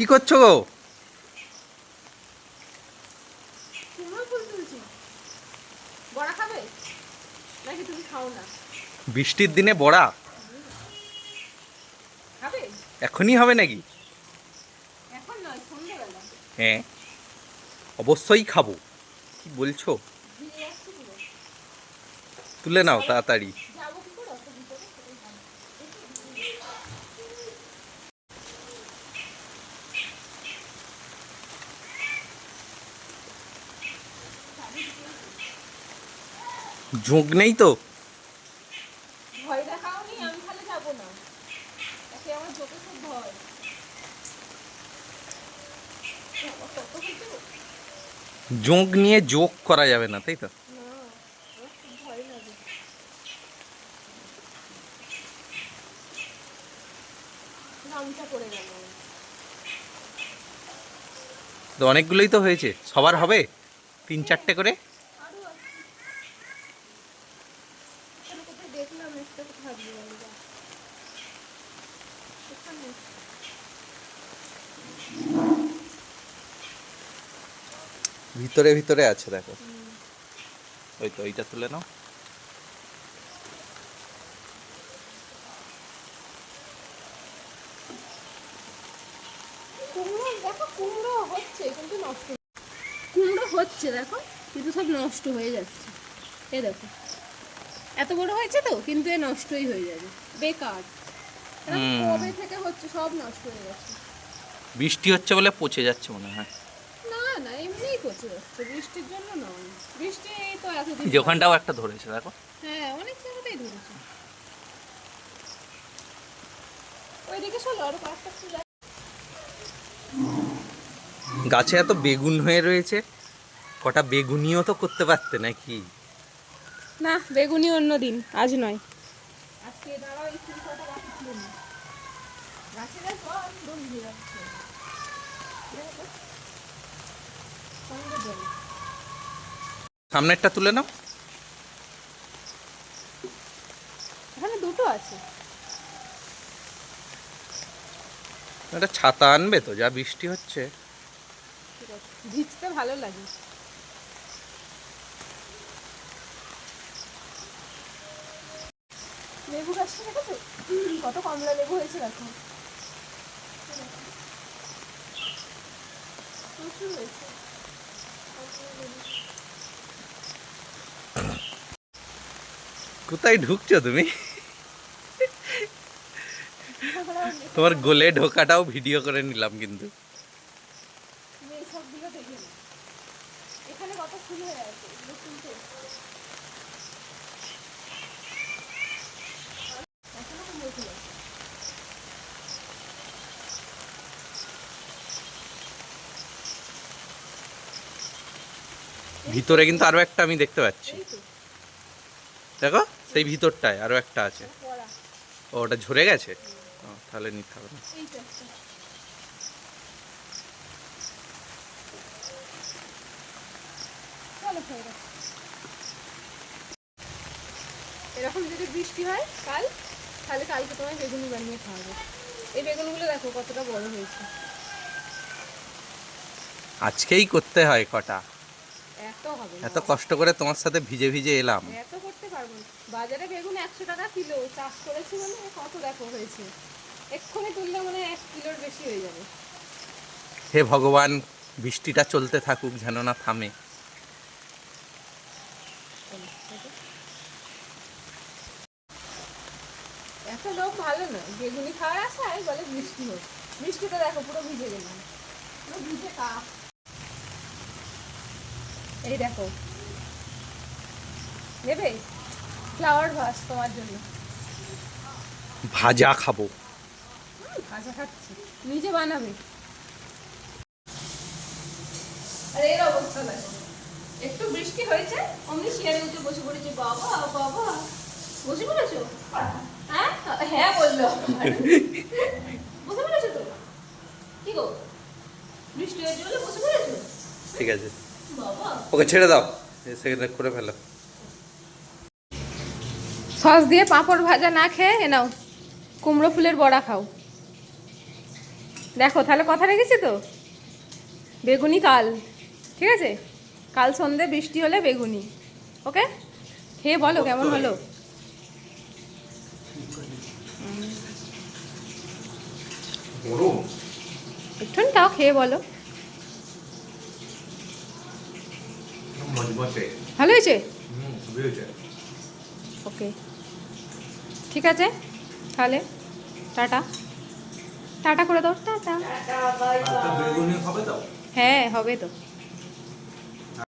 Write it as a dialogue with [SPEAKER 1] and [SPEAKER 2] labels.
[SPEAKER 1] কি করছ গো? বৃষ্টির দিনে বড়া? এখনই হবে নাকি? হ্যাঁ অবশ্যই খাব। কি বলছো? তুলে নাও তাড়াতাড়ি
[SPEAKER 2] যাব কি করে অত ভিতরে সেটাই ভাবছি।
[SPEAKER 1] ঝোঁক নেই তো?
[SPEAKER 2] ভয় দেখাওনি? আমি তাহলে যাব না। একে আমার চোখে খুব ভয়। বাবা, কত কিছু
[SPEAKER 1] জোঁক নিয়ে যোগ করা যাবে না তাই তো অনেকগুলোই তো হয়েছে। সবার হবে? তিন চারটে করে
[SPEAKER 2] আরও আছে এখানে কোথায় দেখলাম একটা কোথায় দিয়ে গেল যা। এখানে
[SPEAKER 1] ভিতরে ভিতরে আছে দেখো। ওই তো এইটা তুলে নাও।
[SPEAKER 2] কুমড়ো হচ্ছে কিন্তু নষ্ট কুমড়ো হচ্ছে দেখো কিন্তু সব নষ্ট হয়ে যাচ্ছে। এ দেখো। এত বড় হয়েছে তো কিন্তু এ নষ্টই হয়ে যাবে। বেকার। কবে থেকে হচ্ছে? সব নষ্ট হয়ে গেছে।
[SPEAKER 1] বৃষ্টি হচ্ছে বলে পচে যাচ্ছে মনে হয়।
[SPEAKER 2] না না এমনিই পচে যাচ্ছে। বৃষ্টির জন্য নয়। বৃষ্টি এই তো এতদিন
[SPEAKER 1] ওখানটাও একটা ধরেছে দেখো।
[SPEAKER 2] হ্যাঁ অনেক জায়গাতেই ধরেছে। ওইদিকে চলো আরও পাঁচটা ফুল
[SPEAKER 1] গাছে এত বেগুন হয়ে রয়েছে কটা বেগুনিও তো করতে পারতে নাকি?
[SPEAKER 2] না বেগুনি অন্য দিন আজ নয়। আজকে দাঁড়াও এই যাচ্ছে।
[SPEAKER 1] সামনেরটা তুলে নাও।
[SPEAKER 2] এখানে দুটো আছে।
[SPEAKER 1] একটা ছাতা আনবে তো যা বৃষ্টি হচ্ছে।
[SPEAKER 2] ভিজতে ভালো লাগে। লেবু গাছটা দেখেছ? কত কমলা লেবু হয়েছে দেখো।
[SPEAKER 1] কোথায় ঢুকছো তুমি? তোমার গোলে ঢোকাটাও ভিডিও করে নিলাম কিন্তু।
[SPEAKER 2] এখানে কত ফুল হয়ে আছে এগুলো তুলতে এখনও কুমড়ো ফুল আছে
[SPEAKER 1] ভিতরে কিন্তু আরও একটা আমি দেখতে পাচ্ছি। দেখো সেই ভিতরটায় আরও একটা আছে। ও ওটা ঝরে গেছে? তাহলে নিতে হবে না।
[SPEAKER 2] গেছে। এরকম যদি বৃষ্টি হয় কাল তাহলে কালকে তোমায় বেগুনি বানিয়ে খাওয়াবো। এই বেগুনগুলো দেখো কতটা বড় হয়েছে।
[SPEAKER 1] আজকেই করতে হয় কটা?
[SPEAKER 2] এত হবে
[SPEAKER 1] এত কষ্ট করে তোমার সাথে ভিজে ভিজে এলাম।
[SPEAKER 2] এত করতে পারব বাজারে বেগুন একশো টাকা কিলো চাষ করেছি মানে কত দেখো হয়েছে। এক্ষুনি তুললে মানে এক কিলোর বেশি হয়ে যাবে।
[SPEAKER 1] হে ভগবান বৃষ্টিটা চলতে থাকুক যেন না থামে।
[SPEAKER 2] এত লোক ভালো না। বেগুনি খাওয়ার আশায় বলে বৃষ্টি হোক। বৃষ্টিতে দেখো পুরো ভিজে গেলাম পুরো ভিজে কাপ এই দেখো। নেবে? ফ্লাওয়ার ভাস তোমার জন্য।
[SPEAKER 1] ভাজা খাব।
[SPEAKER 2] ভাজা খাচ্ছি। নিজে বানাবে। আর এর অবস্থা দেখো। একটু বৃষ্টি হয়েছে অমনি শিয়ারে উঠে বসে পড়েছে। বাবা বাবা। বসে পড়েছো? হ্যাঁ? হ্যাঁ বলল। বসে পড়েছো তো? কি গো? বৃষ্টি হয়েছে বলে বসে পড়েছো?
[SPEAKER 1] ঠিক আছে। ওকে ছেড়ে দাও। করে ফেলো।
[SPEAKER 2] সস দিয়ে পাঁপড় ভাজা না খেয়ে এ নাও কুমড়ো ফুলের বড়া খাও। দেখো তাহলে কথা রেখেছি তো? বেগুনি কাল ঠিক আছে? কাল সন্ধে বৃষ্টি হলে বেগুনি ওকে? খেয়ে বলো কেমন হলো? একটু তাও খেয়ে বলো। ভালো হয়েছে? ওকে। ঠিক আছে তাহলে টাটা। টাটা করে দাও টাটা।
[SPEAKER 1] বেগুনি হবে তো?
[SPEAKER 2] হ্যাঁ হবে তো।